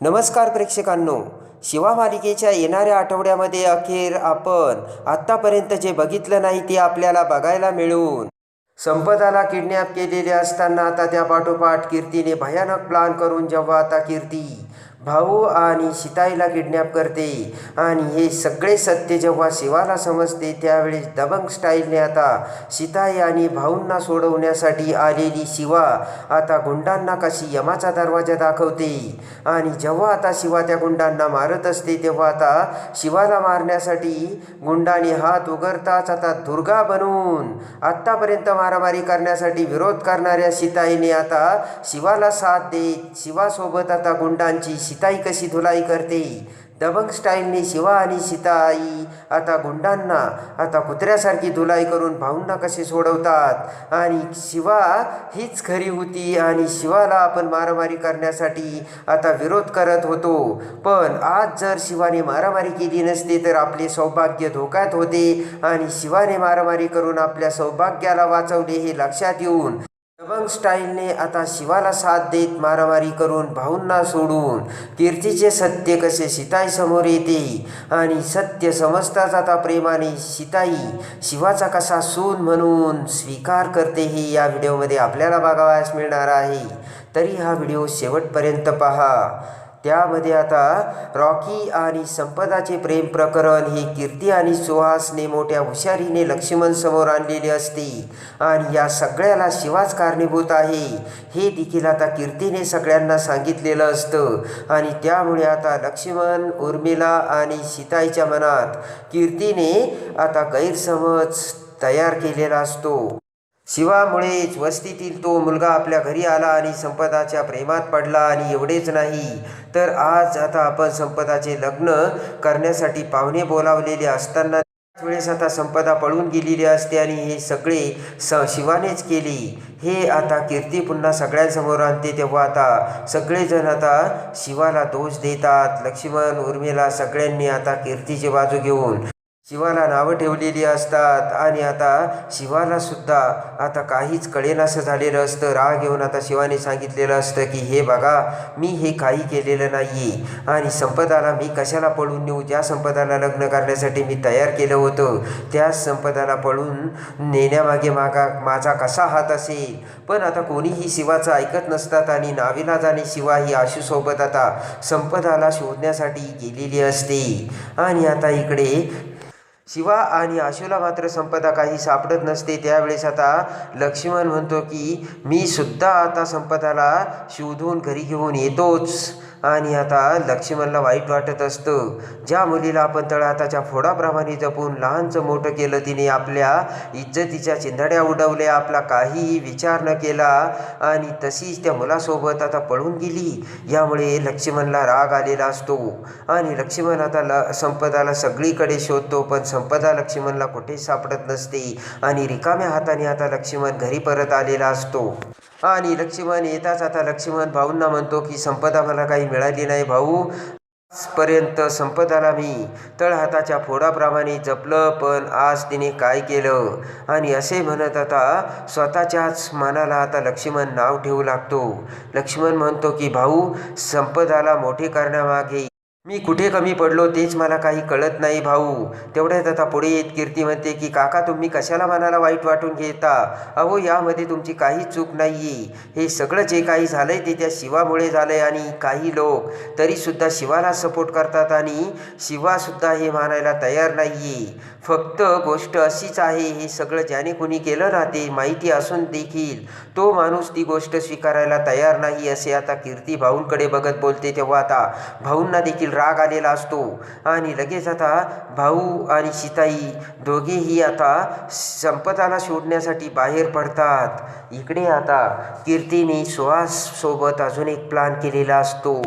नमस्कार प्रेक्षकांनो. शिवा मालिकेच्या येणाऱ्या आठवड्यामध्ये अखेर आपण आत्तापर्यंत जे बघितलं नाही ते आपल्याला बघायला मिळून. संपदाला किडनॅप केलेले असताना आता त्या पाठोपाठ कीर्तीने भयानक प्लान करून जेव्हा आता कीर्ती भाऊ आणि सीताईला किडनॅप करते. आणि हे सगळे सत्य जेव्हा शिवाला समजते त्यावेळेस दबंग स्टाईलने आता सीताई आणि भाऊंना सोडवण्यासाठी आलेली शिवा आता गुंडांना कशी यमाचा दरवाजा दाखवते. आणि जेव्हा आता शिवा त्या गुंडांना मारत असते तेव्हा आता शिवाला मारण्यासाठी गुंडाने हात उघडताच आता दुर्गा बनून आत्तापर्यंत मारामारी करण्यासाठी विरोध करणाऱ्या सीताईने आता शिवाला साथ देत शिवासोबत आता गुंडांची सीताई कशी धुलाई करते? दबंग स्टाईलने शिवा आणि सीताई आता गुंडांना आता कुत्र्यासारखी धुलाई करून भाऊंना कसे सोडवतात? आणि शिवा हीच खरी होती आणि शिवाला आपण मारामारी करण्यासाठी आता विरोध करत होतो. पण आज जर शिवाने मारामारी केली नसती तर आपले सौभाग्य धोक्यात होते आणि शिवाने मारामारी करून आपल्या सौभाग्याला वाचवले हे लक्षात येऊन दबंग स्टाईलने आता शिवाला साथ देत मारामारी करून भाऊंना सोडून कीर्तीचे सत्य कसे सीताई समोर येते आणि सत्य समजताच आता प्रेमाने सीताई शिवाचा कसा सून म्हणून स्वीकार करते हे या व्हिडिओमध्ये आपल्याला बघावयास मिळणार आहे. तरी हा व्हिडिओ शेवटपर्यंत पहा. त्यामध्ये आता रॉकी आणि संपदाचे प्रेम प्रकरण हे कीर्ती आणि सुहासने मोठ्या हुशारीने लक्ष्मण समोर आणलेले असते. आणि या सगळ्याला शिवाच कारणीभूत आहे. हे देखील आता कीर्तीने सगळ्यांना सांगितलेलं असतं. आणि त्यामुळे आता लक्ष्मण उर्मिला आणि सीताईच्या मनात कीर्तीने आता गैरसमज तयार केलेला असतो. शिवामुळेच वस्तीतील तो मुलगा आपल्या घरी आला आणि संपदाच्या प्रेमात पडला आणि एवढेच नाही तर आज आता आपण संपदाचे लग्न करण्यासाठी पाहुणे बोलावलेले असताना त्याच वेळेस आता संपदा पळून गेलेली असते आणि हे सगळे स शिवानेच केले. हे आता कीर्ती पुन्हा सगळ्यांसमोर आणते तेव्हा आता सगळेजण आता शिवाला दोष देतात. लक्ष्मण उर्मिला सगळ्यांनी आता कीर्तीची बाजू घेऊन शिवाला नावं ठेवलेली असतात. आणि आता शिवाला सुद्धा आता काहीच कळेनासं झालेलं असतं. राग घेऊन आता शिवाने सांगितलेलं असतं की हे बघा मी हे काही केलेलं नाही आणि संपदाला मी कशाला पळून नेऊ? ज्या संपदाला लग्न करण्यासाठी मी तयार केलं होतं त्या संपदाला पळून नेण्यामागे मागा माझा कसा हात असेल? पण आता कोणीही शिवाचं ऐकत नसतात आणि नाविलाजाने शिवा ही आशूसोबत आता संपदाला शोधण्यासाठी गेलेली असते. आणि आता इकडे शिवा आणि आशूला मात्र संपदा काही सापडत नसते. त्यावेळेस आता लक्ष्मण म्हणतो की मी सुद्धा आता संपदाला शोधून घरी घेऊन येतोच. आणि आता लक्ष्मणला वाईट वाटत असतं. ज्या मुलीला आपण तळहाताच्या फोडाप्रमाणे जपून लहानचं मोठं केलं तिने आपल्या इज्जतीच्या चिंधड्या उडवल्या आपला काहीही विचार न केला आणि तशीच त्या मुलासोबत आता पळून गेली. यामुळे लक्ष्मणला राग आलेला असतो आणि लक्ष्मण आता ल संपदाला सगळीकडे शोधतो पण संपदा लक्ष्मणला कुठेच सापडत नसते आणि रिकाम्या हाताने आता लक्ष्मण घरी परत आलेला असतो. आणि लक्ष्मण येताच आता लक्ष्मण भाऊंना म्हणतो की संपदा मला काही मिळाली नाही भाऊ. आजपर्यंत संपदाला मी. तळहाताच्या फोडाप्रमाणे जपलं पण आज तिने काय केलं? आणि असे म्हणत आता स्वतःच्याच मनाला आता लक्ष्मण नाव ठेवू लागतो. लक्ष्मण म्हणतो की भाऊ संपदाला मोठे करण्यामागे मी कुठे कमी पडलो तेच मला काही कळत नाही भाऊ. तेवढ्यात आता पुढे येत कीर्ती म्हणते की काका तुम्ही कशाला मनाला वाईट वाटून घेता? अहो यामध्ये तुमची काही चूक नाही आहे हे सगळं जे काही झालंय ते त्या शिवामुळे झालंय आणि काही लोक तरीसुद्धा शिवाला सपोर्ट करतात आणि शिवासुद्धा हे मानायला तयार नाही आहे फक्त गोष्ट अशीच आहे हे सगळं ज्याने कोणी केलं ना ते माहिती असून देखील तो माणूस ती गोष्ट स्वीकारायला तयार नाही असे आता कीर्ती भाऊंकडे बघत बोलते तेव्हा आता भाऊंना देखील राग आलेला असतो. आणि लगेच आता भाऊ आणि सीताई दोघेही आता संपताला शोधण्यासाठी बाहेर पडतात. इकडे आता कीर्तीने सुहास सोबत अजून एक प्लान केलेला असतो.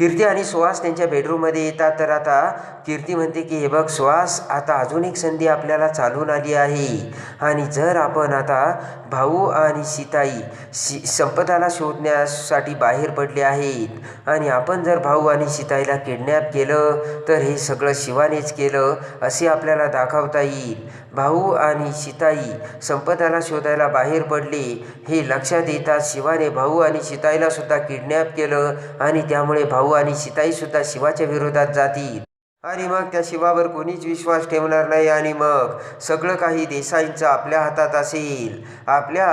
कीर्ती आणि सुहास त्यांच्या बेडरूममध्ये येतात. तर आता कीर्ती म्हणते की हे बघ सुहास आता अजून एक संधी आपल्याला चालून आली आहे. आणि जर आपण आता भाऊ आणि सीताई सी संपदाला शोधण्यासाठी बाहेर पडले आहेत. आणि आपण जर भाऊ आणि सीताईला किडनॅप केलं तर हे सगळं शिवानेच केलं असे आपल्याला दाखवता येईल. भाऊ आणि सीताई संपदाला शोधायला बाहेर पडले हे लक्षात येताच शिवाने भाऊ आणि सीताईला सुद्धा किडनॅप केलं आणि त्यामुळे भाऊ आणि सीताईसुद्धा शिवाच्या विरोधात जातील. आणि मग त्या शिवावर कोणीच विश्वास ठेवणार नाही आणि मग सगळं काही देसाईंचं आपल्या हातात असेल. आपल्या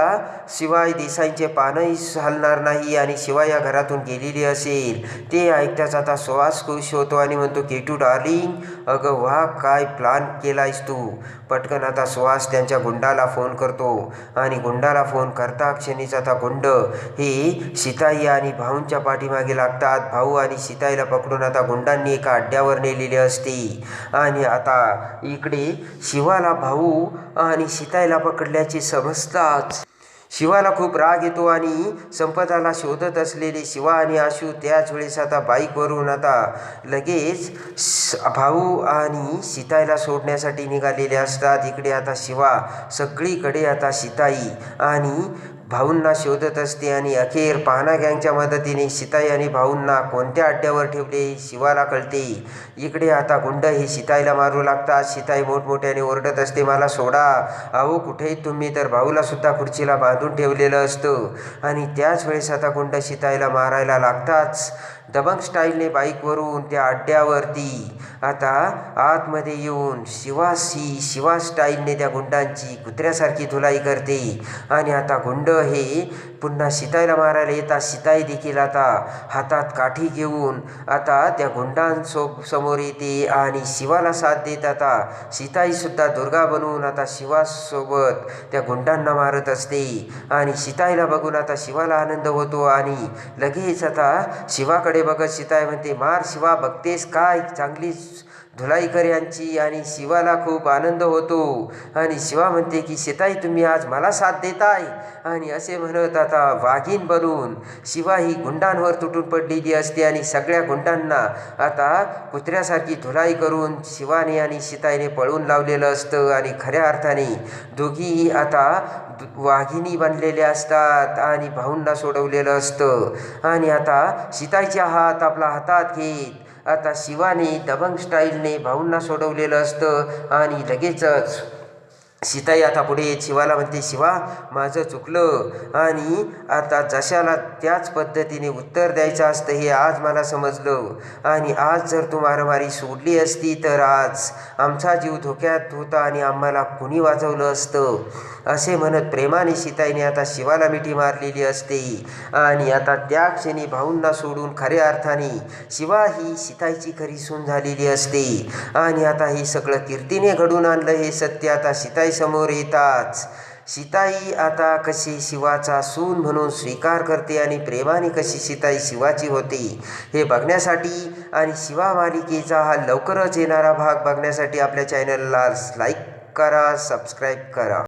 शिवाय देसाईंचे पानही हलणार नाही आणि शिवाय या घरातून गेलेली असेल. ते ऐकताच आता श्वास खुश होतो आणि म्हणतो केटू डार्लिंग अगं वा काय प्लान केलायस तू? पटकन आता सुहास त्यांच्या गुंडाला फोन करतो. आणि गुंडाला फोन करता क्षणीच आता गुंड हे सीताई आणि भाऊंच्या पाठीमागे लागतात. भाऊ आणि सीताईला पकडून आता गुंडांनी एका अड्ड्यावर नेलेले असते. आणि आता इकडे शिवाला भाऊ आणि सीतायला पकडल्याचे समजताच शिवाला खूप राग येतो आणि संपदाला शोधत असलेले शिवा आणि आशू त्याच वेळेस आता बाईकवरून आता लगेच भाऊ आणि सीताईला सोडण्यासाठी निघालेले असतात. इकडे आता शिवा सगळीकडे आता सीताई आणि भाऊंना शोधत असते आणि अखेर पाहना गँगच्या मदतीने शिताई आणि भाऊंना कोणत्या अड्ड्यावर ठेवले शिवाला कळते. इकडे आता गुंड हे शिताईला मारू लागतात. शिताई मोठमोठ्याने ओरडत असते मला सोडा. अहो कुठेही तुम्ही तर भाऊला सुद्धा खुर्चीला बांधून ठेवलेलं असतं. आणि त्याच वेळेस आता गुंड शिताईला मारायला लागताच. दबंग स्टाईलने बाईकवरून त्या अड्ड्यावरती आता आतमध्ये येऊन शिवासी शिवा स्टाईलने त्या गुंडांची कुत्र्यासारखी धुलाई करते. आणि आता गुंड हे पुन्हा शिताईला मारायला येतात. शिताई देखील आता हातात काठी घेऊन आता त्या गुंडांसो समोर येते आणि शिवाला साथ देत आता सीताईसुद्धा दुर्गा बनवून आता शिवासोबत त्या गुंडांना मारत असते. आणि सीताईला बघून आता शिवाला आनंद होतो आणि लगेच आता शिवाकडे बघत आहे म्हणते मार शिवा बघतेस काय? चांगली धुलाईकर यांची आणि शिवाला खूप आनंद होतो. आणि शिवा म्हणते की शेताई तुम्ही आज मला साथ देताय. आणि असे म्हणत आता वाघीण बनून शिवा ही गुंडांवर तुटून पडलेली असते आणि सगळ्या गुंडांना आता कुत्र्यासारखी धुलाई करून शिवाने आणि शिताईने पळून लावलेलं असतं आणि खऱ्या अर्थाने दोघीही आता दु- वाघिणी बनलेल्या असतात आणि भाऊंना सोडवलेलं असतं. आणि आता सीताईच्या हात आपला हातात घेत आता शिवाने दबंग स्टाईलने भाऊंना सोडवलेलं असतं आणि लगेचच सीताई आता पुढे येत शिवाला म्हणते शिवा माझं चुकलं. आणि आता जशाला त्याच पद्धतीने उत्तर द्यायचं असतं हे आज मला समजलं. आणि आज जर तू मारामारी सोडली असती तर आज आमचा जीव धोक्यात होता आणि आम्हाला कुणी वाजवलं असतं? असे म्हणत प्रेमाने सीताईने आता शिवाला मिठी मारलेली असते. आणि आता त्या क्षणी भाऊंना सोडून खऱ्या अर्थाने शिवा ही सीताईची खरी सून झालेली असते. आणि आता हे सगळं कीर्तीने घडून आणलं हे सत्य. आता सीताई समोर येताच. सीताई आता कशी शिवाचा सून म्हणून स्वीकार करते आणि प्रेमाने कशी सीताई शिवाची होते हे बघण्यासाठी आणि शिवा मालिकेचा हा लवकरच येणारा भाग बघण्यासाठी आपल्या चॅनलला लाईक करा सबस्क्राईब करा.